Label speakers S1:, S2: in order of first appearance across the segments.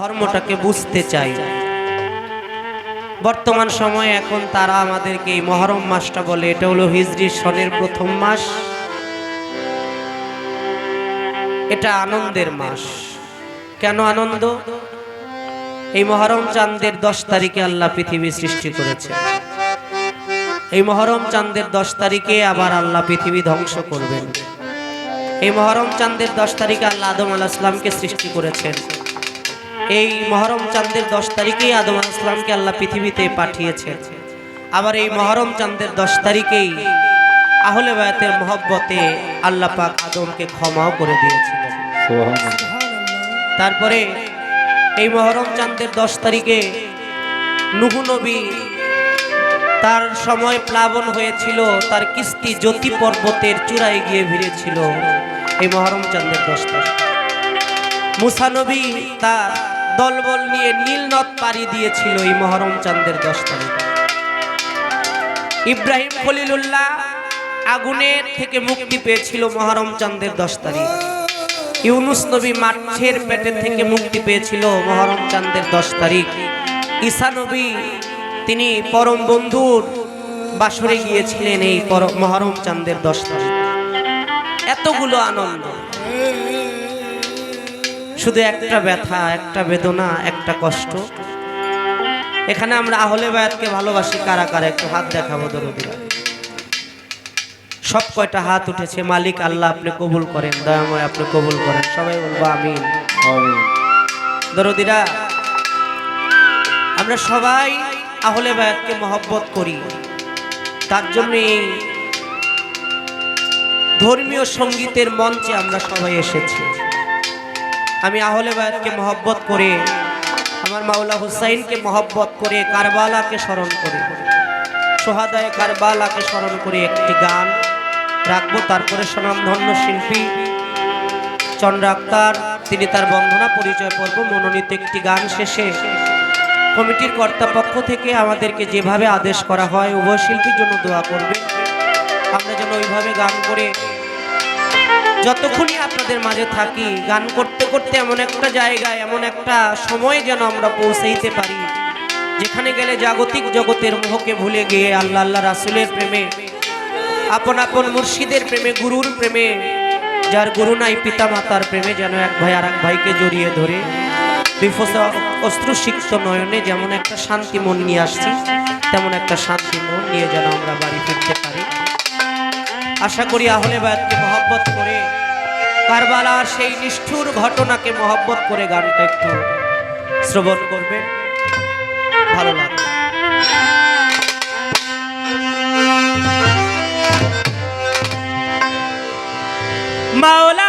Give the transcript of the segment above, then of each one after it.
S1: ধর্মটাকে বুঝতে চাই। বর্তমান সময়ে এখন তারা আমাদেরকে এই মহরম মাসটা বলে। এটা হলো হিজরি সনের প্রথম মাস। এটা আনন্দের মাস। কেন আনন্দ? এই মহরম চাঁদের দশ তারিখে আল্লাহ পৃথিবী সৃষ্টি করেছে। এই মহরম চাঁদের দশ তারিখে আবার আল্লাহ পৃথিবী ধ্বংস করবেন। এই মহরম চাঁদের দশ তারিখে আল্লাহ আদম আলাহ সৃষ্টি করেছেন। এই মহরম চাঁদের দশ তারিখেই আদম আলাইহিস সালামকে আল্লাহ পৃথিবীতে পাঠিয়েছে। আবার এই মহরম চাঁদের দশ তারিখেই আহলে বায়াতের মহব্বতে আল্লাহ পাক আদমকে ক্ষমাও করে দিয়েছিলেন। তারপরে এই মহরম চাঁদের দশ তারিখে নুহু নবী তার সময় প্লাবন হয়েছিল, তার কিস্তি জ্যোতি পর্বতের চূড়ায় গিয়ে ভিড়েছিল। এই মহরম চাঁদের দশ তারিখ। মুসানবী তার দলবল নিয়ে নীল নদ পাড়ি দিয়েছিল এই মহরম চাঁদের দশ তারিখ। ইব্রাহিম খলিলুল্লাহ আগুনের থেকে মুক্তি পেয়েছিল মহরম চাঁদের দশ তারিখ। ইউনুস নবী মাছের পেটে থেকে মুক্তি পেয়েছিল মহরম চাঁদের দশ তারিখ। ঈসা নবী তিনি পরম বন্ধুর বাসরে গিয়েছিলেন এই মহরম চাঁদের দশ তারিখ। এতগুলো আনন্দ। শুধু একটা ব্যথা একটা বেদনা একটা কষ্ট। এখানে আমরা আহলে বায়াতকে ভালোবাসি। কারা কারা? একটু হাত দেখাবো দরদিরা। সব কয়টা হাত উঠেছে? মালিক আল্লাহ আপনি কবুল করেন দয়াময় আপনি কবুল করেন। সবাই বলব আমিন। দরদিরা আমরা সবাই আহলে বায়াতকে মহব্বত করি। তার জন্য ধর্মীয় সঙ্গীতের মঞ্চে আমরা সবাই এসেছি। আমি আহলে বায়াতকে মহব্বত করে, আমার মাওলা হুসাইনকে মহব্বত করে, কারবালাকে স্মরণ করে, সোহাদায় কারবালাকে স্মরণ করে একটি গান রাখব। তারপরে স্বনামধন্য শিল্পী চন্দ্র আক্তার, তিনি তার বন্ধনা পরিচয় পর্ব, মনোনীত একটি গান শেষে কমিটির কর্তাপক্ষ থেকে আমাদেরকে যেভাবে আদেশ করা হয়, উভয় শিল্পীর জন্য দোয়া করবে। আমরা যেন ওইভাবে গান করে যতক্ষণই আপনাদের মাঝে থাকি, গান করতে করতে এমন একটা জায়গায়, এমন একটা সময় যেন আমরা পৌঁছাইতে পারি, যেখানে গেলে জাগতিক জগতের মোহকে ভুলে গিয়ে আল্লাহ আল্লাহ রাসুলের প্রেমে, আপন আপন মুর্শিদের প্রেমে, গুরুর প্রেমে, যার গুরু নাই পিতা মাতার প্রেমে যেন এক ভাই আর এক ভাইকে জড়িয়ে ধরে, বিফসা অস্ত্রসিক্ত নয়নে যেমন একটা শান্তি মন নিয়ে আসছি, তেমন একটা শান্তি মন নিয়ে যেন আমরা বাড়ি ফিরতে পারি আশা করি আহলে বায়াতকে মহব্বত করে কারবালার সেই নিষ্ঠুর ঘটনাকে মহব্বত করে গানটা একটু শ্রবণ করবে ভালো লাগবে। মাওলা মাওলা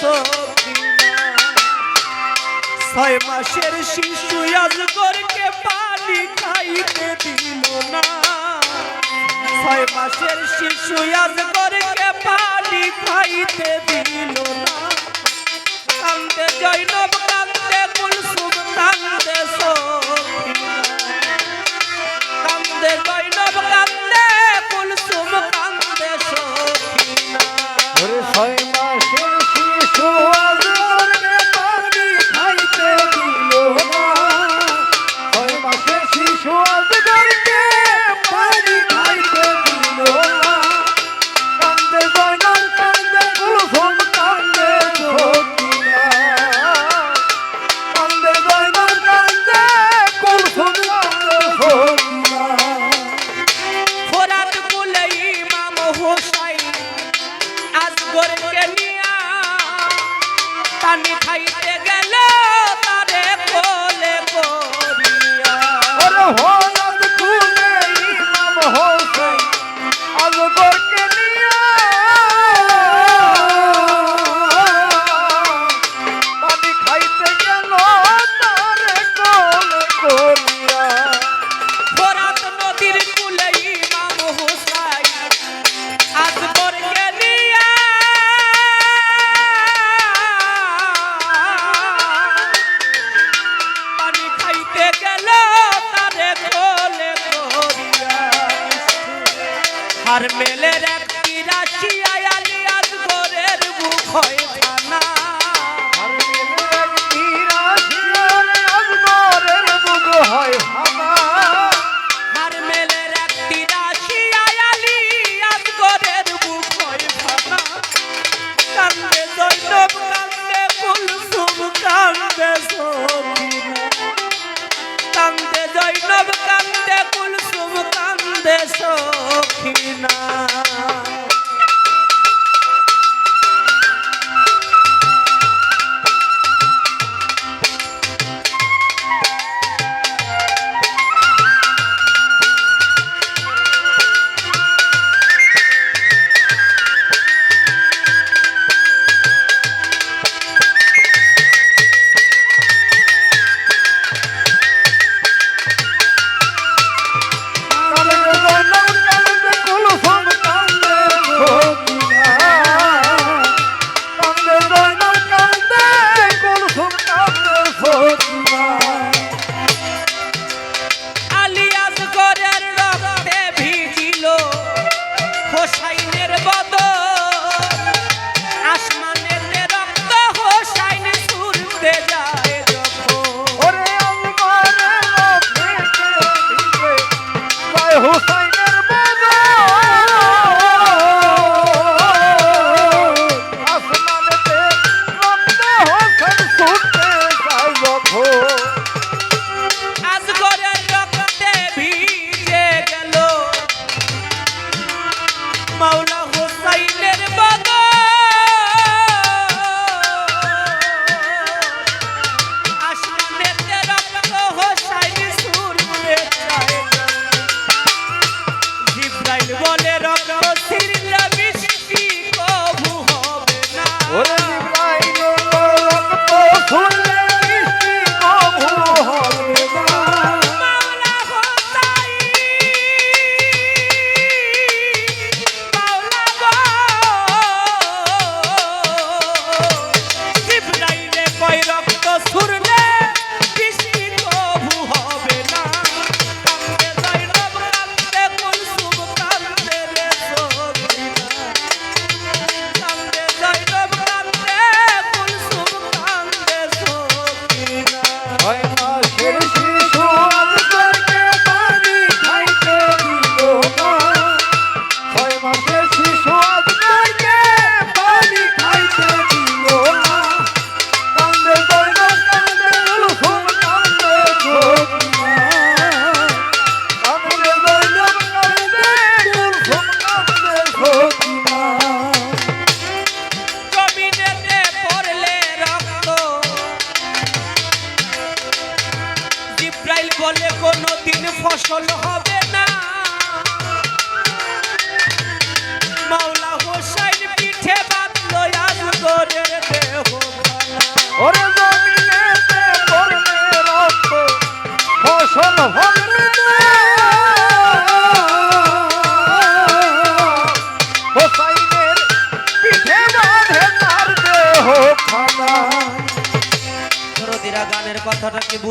S1: সখিনা ছয় মাসের শিশু আজগরকে পানি খাইতে দিল না। ছয় মাসের শিশু আজগরকে পানি খাইতে দিল না। কান্দে জৈনব
S2: টানে খাইতে গেল তারে কোলে করিয়া।
S1: ডুবে গেল তারে বলে ধরিয়া আর মেলের একটি রাশিয়া আলি
S2: আজগরের মুখ হয়ে
S1: থানা হয় সখিনা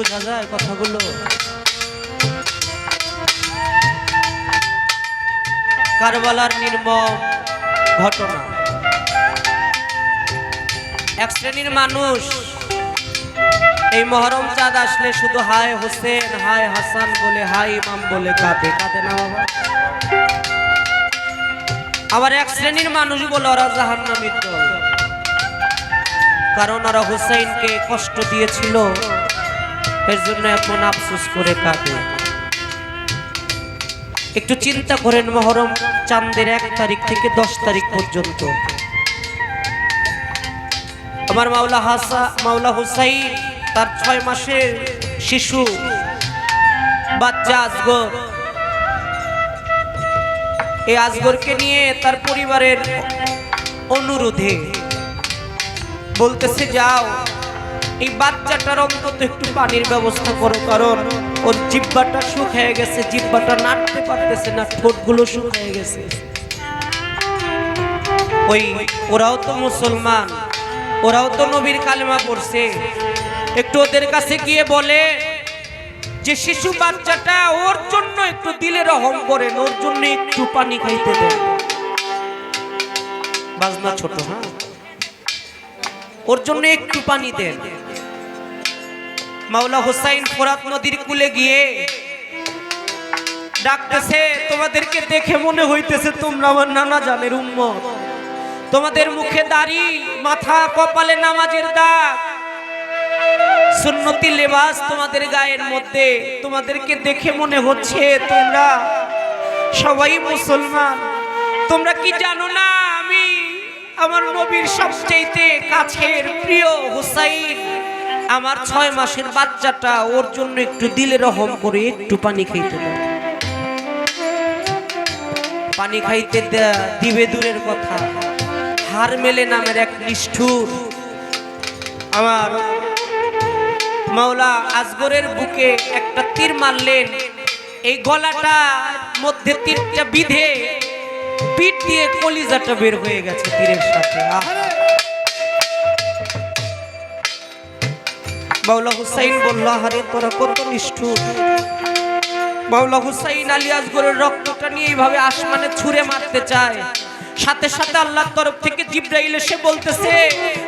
S1: বোঝা যায় কথাগুলো। কারবালার নির্ম ঘটনা। এক শ্রেণির মানুষ, এই মহরম চাঁদ আসলে শুধু হায় হোসেন, হায় হাসান বলে, হায় ইমাম বলে কাঁদে কাঁদে না বাবা। আবার এক শ্রেণির মানুষ বলে, ওরা জাহান্ন নামিত কারণ ওরা হুসাইনকে কষ্ট দিয়েছিল। এজন্য এখন আফসোস করে কাঁদে। একটু চিন্তা করেন মহরম, চাঁদের এক তারিখ থেকে দশ তারিখ পর্যন্ত। আমার মাওলা হাসা, মাওলা হুসাই তার ছয় মাসের শিশু, বাচ্চা আসগর এই আসগরকে নিয়ে তার পরিবারের অনুরোধে বলতেছে, যাও। এই বাচ্চাটার অন্তত একটু পানির ব্যবস্থা করো, কারণ ওর জিব্বাটা শুকিয়ে গেছে, জিব্বাটা নাড়তে পারতেছে না, ঠোঁটগুলো শুকিয়ে গেছে। ওই, ওরাও তো মুসলমান, ওরাও তো নবীর কালেমা পড়ছে। একটু ওদের কাছে গিয়ে বলে যে, শিশু বাচ্চাটা ওর জন্য একটু দিলে রহম করেন ওর জন্য একটু পানি খাইতে দেন বাজনা ছোট হ্যাঁ? ওর জন্য একটু পানি দেন। মাওলা হোসাইন ফোরাত নদীর কুলে গিয়ে ডাকতেছে, তোমাদেরকে দেখে মনে হইতেছে তোমরা আমার নানা জানের উম্মত। তোমাদের মুখে দাড়ি, মাথা, কপালে নামাজের দাগ। সুন্নতি লেবাস তোমাদের গায়ের মধ্যে। তোমাদেরকে দেখে মনে হচ্ছে তোমরা সবাই মুসলমান। তোমরা কি জানো না, আমি আমার নবীর সবচেয়ে কাছের প্রিয় হুসাইন। আমার ছয় মাসের বাচ্চাটা ওর জন্য একটু দিলে রহম করে একটু পানি খাইতে পানি খাইতে দিবে দূরের কথা। হার মেলে নামের এক নিষ্ঠুর আমার মাওলা আজগরের বুকে একটা তীর মারলেন। এই গলাটা মধ্যে তীরটা বিধে, পিঠ দিয়ে কলিজাটা বের হয়ে গেছে তীরের সাথে। আহ! মাওলা হুসাইন বলল, আরে তোরা কত নিষ্ঠুর। মাওলা হুসাইন আলী আজগরের রক্তটা নিয়ে এইভাবে আসমানে ছুঁড়ে মারতে চায়। সাথে সাথে আল্লাহর তরফ থেকে জিব্রাইল এসে বলতেছে,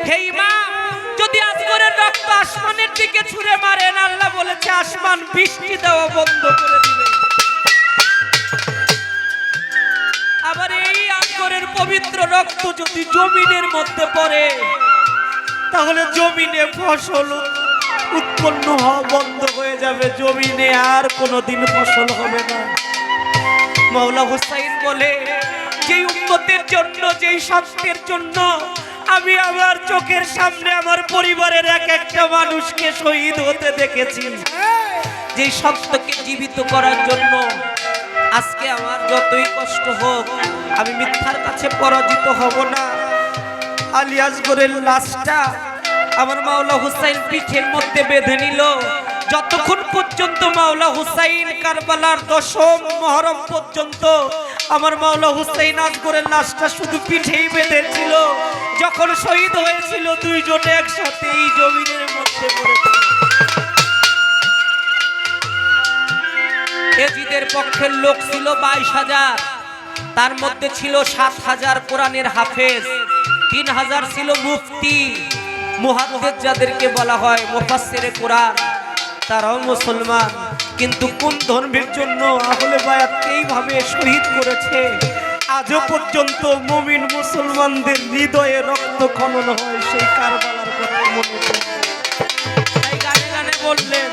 S1: হে ইমাম, যদি আজগরের রক্ত আসমানের দিকে ছুঁড়ে মারেন আল্লাহ বলেছে আসমান বৃষ্টি দেওয়া বন্ধ করে দিবে। আবার এই আজগরের পবিত্র রক্ত যদি জমিনের মধ্যে পড়ে, তাহলে জমিনে ফসল উৎপন্ন হওয়া বন্ধ হয়ে যাবে, জমিনে আর কোনোদিন ফসল হবে না। মাওলা হুসাইন বলে, যেই উন্নতের জন্য, যেই স্বাস্থ্যের জন্য আমি আমার চোখের সামনে আমার পরিবারের এক একটা মানুষকে শহীদ হতে দেখেছি, যেই সত্যকে জীবিত করার জন্য আজকে আমার যতই কষ্ট হোক, আমি মিথ্যার কাছে পরাজিত হব না। আলিয়াসগরের লাশটা আমার মাওলা হুসাইন পিঠের মধ্যে বেঁধে নিল। যতক্ষণ পর্যন্ত মাওলা হুসাইন কারবালার দশম মহরম পর্যন্ত আমার মাওলা হুসাইন আজগরের লাশটা শুধু পিঠেই বেঁধেছিল, যখন শহীদ হয়েছিল দুইজনে একসাথে এই জমিনের মধ্যে এজিদের পক্ষের লোক ছিল বাইশ হাজার, তার মধ্যে ছিল সাত হাজার কোরআনের হাফেজ, তিন হাজার ছিল মুফতি। মুহাদ্দিস যাদেরকে বলা হয় মুফাসসিরে কোরআন, তারাও মুসলমান। কিন্তু কোন ধর্মের জন্য আহলে বায়াত এইভাবে শহীদ করেছে? আজও পর্যন্ত মুমিন মুসলমানদের হৃদয়ে রক্ত খনন হয় সেই কারবালার কথা মনে তাই গানে গানে বললেন